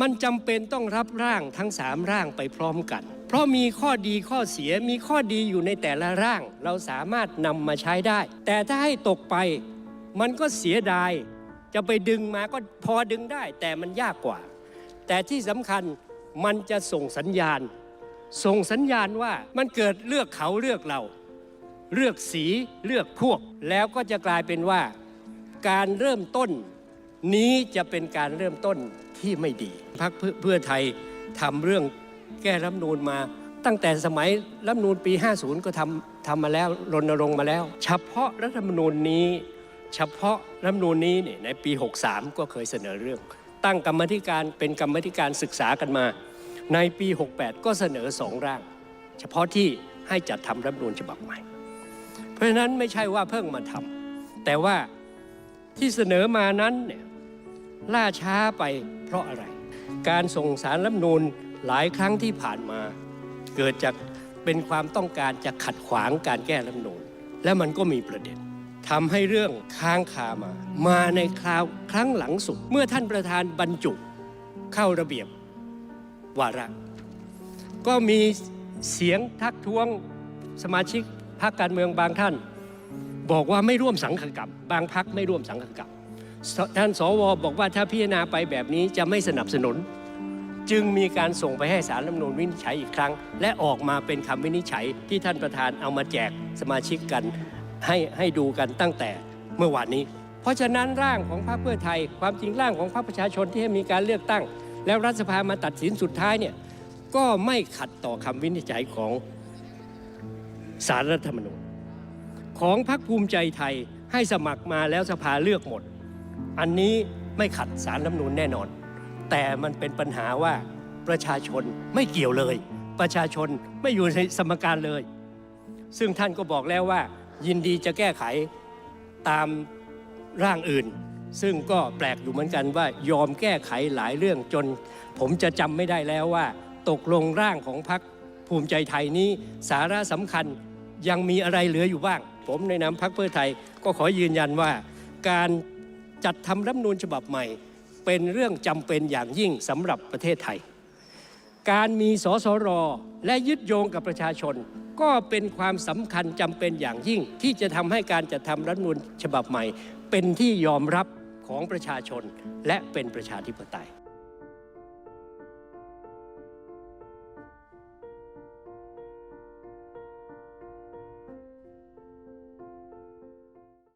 มันจำเป็นต้องรับร่างทั้งสามร่างไปพร้อมกัน เพราะมีข้อดีข้อเสียมีข้อดีอยู่ในแต่ละร่าง เราสามารถนำมาใช้ได้ แต่ถ้าให้ตกไป มันก็เสียดาย จะไปดึงมาก็พอดึงได้ แต่มันยากกว่า แต่ที่สำคัญมันจะส่งสัญญาณ ส่งสัญญาณว่ามันเกิดเลือกเขาเลือกเรา เลือกสีเลือกพวก แล้วก็จะกลายเป็นว่า การเริ่มต้น นี้จะเป็นการเริ่มต้นที่ไม่ดีพรรคเพื่อไทยทำเรื่องแก้รัฐนูญมา ตั้งแต่สมัยรัฐนูญปี 50 ก็ทำทำมาแล้วรณรงค์มาแล้ว เฉพาะรัฐธรรมนูญนี้ เฉพาะรัฐธรรมนูญนี้เนี่ยในปี 63 ก็เคยเสนอเรื่อง ตั้งกรรมธิการเป็นกรรมธิการศึกษากันมา ในปี 68 ก็เสนอสองร่าง เฉพาะที่ให้จัดทำรัฐธรรมนูญฉบับใหม่ เพราะฉะนั้นไม่ใช่ว่าเพิ่งมาทำแต่ว่าที่เสนอมานั้นเนี่ย ล่าช้าไปเพราะอะไร การส่งสารรัฐนูญหลายครั้งที่ผ่านมา เกิดจากเป็นความต้องการจะขัดขวางการแก้รัฐนูญและมันก็มีประเด็นทำให้เรื่องค้างคามา มาในคราวครั้งหลังสุด เมื่อท่านประธานบรรจุเข้าระเบียบวาระก็มีเสียงทักท้วงสมาชิกพรรคการเมืองบางท่าน บอกว่าไม่ร่วมสังฆกรรมบางพักไม่ร่วมสังฆกรรม ท่านสวบอกว่าถ้าพิจารณาไปแบบนี้จะไม่สนับสนุน จึงมีการส่งไปให้สารรัฐมนูญวินิจฉัยอีกครั้ง และออกมาเป็นคำวินิจฉัยที่ท่านประธานเอามาแจกสมาชิกกันให้ให้ดูกันตั้งแต่เมื่อวานนี้ เพราะฉะนั้นร่างของพรรคเพื่อไทย ความจริงร่างของพรรคประชาชนที่ให้มีการเลือกตั้ง แล้วรัฐสภามาตัดสินสุดท้ายเนี่ยก็ไม่ขัดต่อคำวินิจฉัยของสารรัฐธรรมนูญของพรรคภูมิใจไทยให้สมัครมาแล้วสภาเลือกหมด อันนี้ไม่ขัดสารรัฐมนูญแน่นอน แต่มันเป็นปัญหาว่าประชาชนไม่เกี่ยวเลย ประชาชนไม่อยู่ในสมการเลย ซึ่งท่านก็บอกแล้วว่า ยินดีจะแก้ไขตามร่างอื่น ซึ่งก็แปลกอยู่เหมือนกันว่ายอมแก้ไขหลายเรื่องจน ผมจะจำไม่ได้แล้วว่า ตกลงร่างของพรรคภูมิใจไทยนี้สาระสำคัญยังมีอะไรเหลืออยู่บ้าง ผมในนามพรรคเพื่อไทยก็ขอยืนยันว่าการ จัดทำรัฐมนูญฉบับใหม่ เป็นเรื่องจำเป็นอย่างยิ่งสำหรับประเทศไทย การมีสสรและยึดโยงกับประชาชน ก็เป็นความสำคัญจำเป็นอย่างยิ่ง ที่จะทำให้การจัดทำรัฐมนูญฉบับใหม่ เป็นที่ยอมรับของประชาชนและเป็นประชาธิปไตย